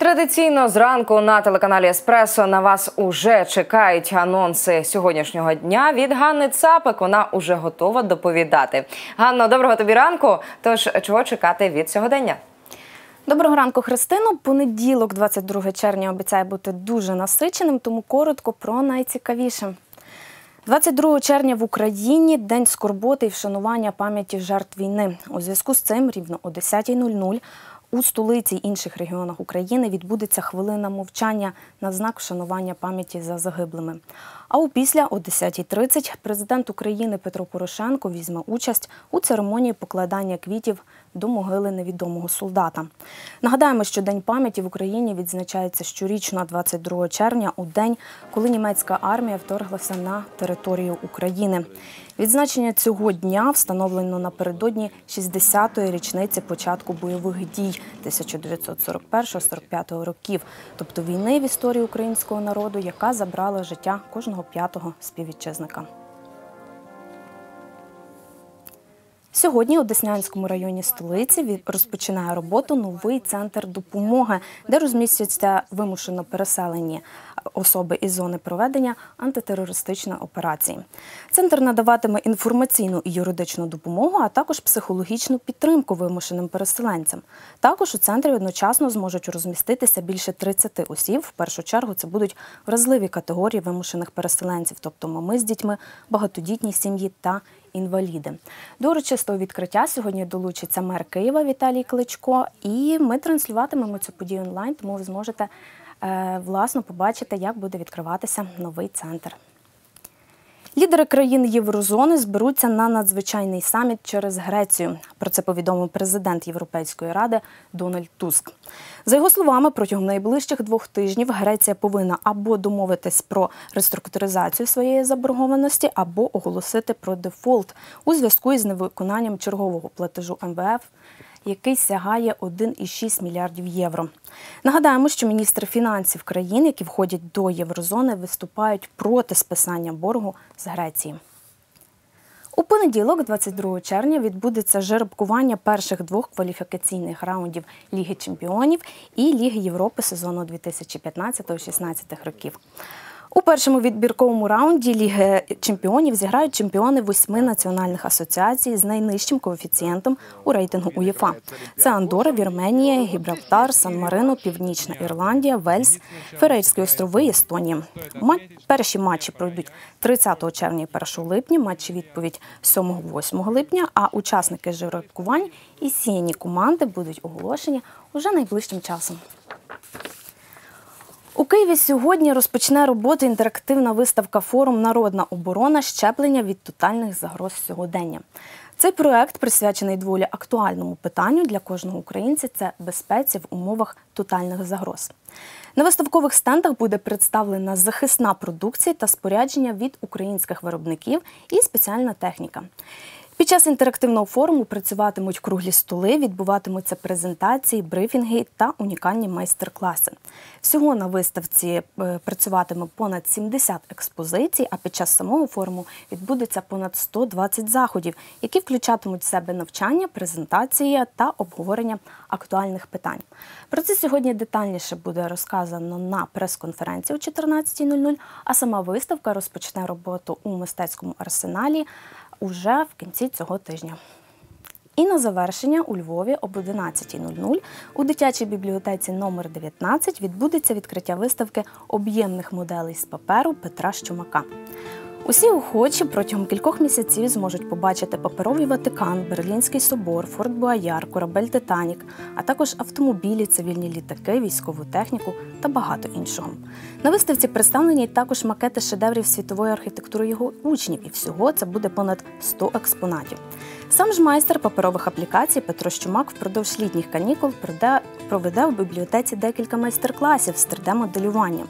Традиційно зранку на телеканалі Еспресо на вас уже чекають анонси сьогоднішнього дня від Ганни Цапик. Вона уже готова доповідати. Ганно, доброго тобі ранку. Тож чого чекати від сьогодення? Доброго ранку, Христино. Понеділок, 22 червня, обіцяє бути дуже насиченим, тому коротко про найцікавіше. 22 червня в Україні день скорботи і вшанування пам'яті жертв війни. У зв'язку з цим рівно о 10.00 у столиці і інших регіонах України відбудеться хвилина мовчання на знак вшанування пам'яті за загиблими. А опісля о 10.30 президент України Петро Порошенко візьме участь у церемонії покладання квітів до могили невідомого солдата. Нагадаємо, що День пам'яті в Україні відзначається щорічно 22 червня, у день, коли німецька армія вторглася на територію України. Відзначення цього дня встановлено напередодні 60-ї річниці початку бойових дій 1941-45 років, тобто війни в історії українського народу, яка забрала життя кожного п'ятого співвітчизника. Сьогодні у Деснянському районі столиці розпочинає роботу новий центр допомоги, де розмістяться вимушено переселені особи із зони проведення антитерористичної операції. Центр надаватиме інформаційну і юридичну допомогу, а також психологічну підтримку вимушеним переселенцям. Також у центрі одночасно зможуть розміститися більше 30 осіб. В першу чергу це будуть вразливі категорії вимушених переселенців, тобто мами з дітьми, багатодітні сім'ї та інваліди. До урочистого відкриття сьогодні долучиться мер Києва Віталій Кличко, і ми транслюватимемо цю подію онлайн, тому ви зможете власно побачити, як буде відкриватися новий центр. Лідери країн Єврозони зберуться на надзвичайний саміт через Грецію. Про це повідомив президент Європейської ради Дональд Туск. За його словами, протягом найближчих двох тижнів Греція повинна або домовитись про реструктуризацію своєї заборгованості, або оголосити про дефолт у зв'язку із невиконанням чергового платежу МВФ який сягає 1,6 мільярдів євро. Нагадаємо, що міністри фінансів країн, які входять до єврозони, виступають проти списання боргу з Греції. У понеділок, 22 червня, відбудеться жеребкування перших двох кваліфікаційних раундів Ліги Чемпіонів і Ліги Європи сезону 2015-16 років. У першому відбірковому раунді Ліги чемпіонів зіграють чемпіони восьми національних асоціацій з найнижчим коефіцієнтом у рейтингу УЄФА. Це Андора, Вірменія, Гібралтар, Сан-Марино, Північна Ірландія, Вельс, Ферейські острови, Естонія. Перші матчі пройдуть 30 червня і 1 липня. Матчі відповідь 7-8 липня. А учасники жеребкувань і сіяні команди будуть оголошені уже найближчим часом. У Києві сьогодні розпочне роботу інтерактивна виставка Форум Народна оборона щеплення від тотальних загроз сьогодення. Цей проект присвячений доволі актуальному питанню для кожного українця це безпеці в умовах тотальних загроз. На виставкових стендах буде представлена захисна продукція та спорядження від українських виробників і спеціальна техніка. Під час інтерактивного форуму працюватимуть круглі столи, відбуватимуться презентації, брифінги та унікальні майстер-класи. Всього на виставці е, працюватиме понад 70 експозицій, а під час самого форуму відбудеться понад 120 заходів, які включатимуть в себе навчання, презентації та обговорення актуальних питань. Про це сьогодні детальніше буде розказано на прес-конференції о 14.00, а сама виставка розпочне роботу у мистецькому арсеналі уже в кінці цього тижня. І на завершення у Львові об 11.00 у дитячій бібліотеці номер 19 відбудеться відкриття виставки об'ємних моделей з паперу Петра Щумака. Усі охочі протягом кількох місяців зможуть побачити паперовий Ватикан, Берлінський собор, Форт Буаяр, корабель Титанік, а також автомобілі, цивільні літаки, військову техніку та багато іншого. На виставці представлені також макети шедеврів світової архітектури його учнів, і всього це буде понад 100 експонатів. Сам ж майстер паперових аплікацій Петро Щумак впродовж літніх канікул проведе у бібліотеці декілька майстер-класів з 3D-моделюванням.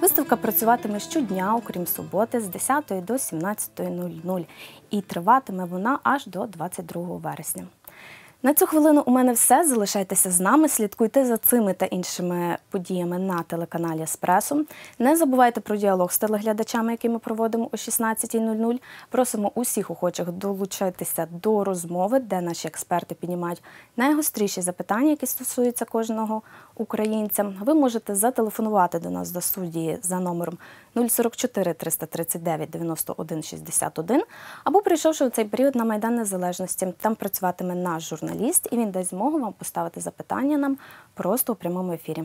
Виставка працюватиме щодня, окрім суботи, з 10 до 17.00 і триватиме вона аж до 22 вересня. На цю хвилину у мене все. Залишайтеся з нами, слідкуйте за цими та іншими подіями на телеканалі Еспресо. Не забувайте про діалог з телеглядачами, який ми проводимо о 16.00. Просимо усіх охочих долучитися до розмови, де наші експерти піднімають найгостріші запитання, які стосуються кожного українцям, ви можете зателефонувати до нас до студії за номером 044 339 91 61 або прийшовши у цей період на Майдан Незалежності. Там працюватиме наш журналіст, і він дасть змогу вам поставити запитання нам просто у прямому ефірі.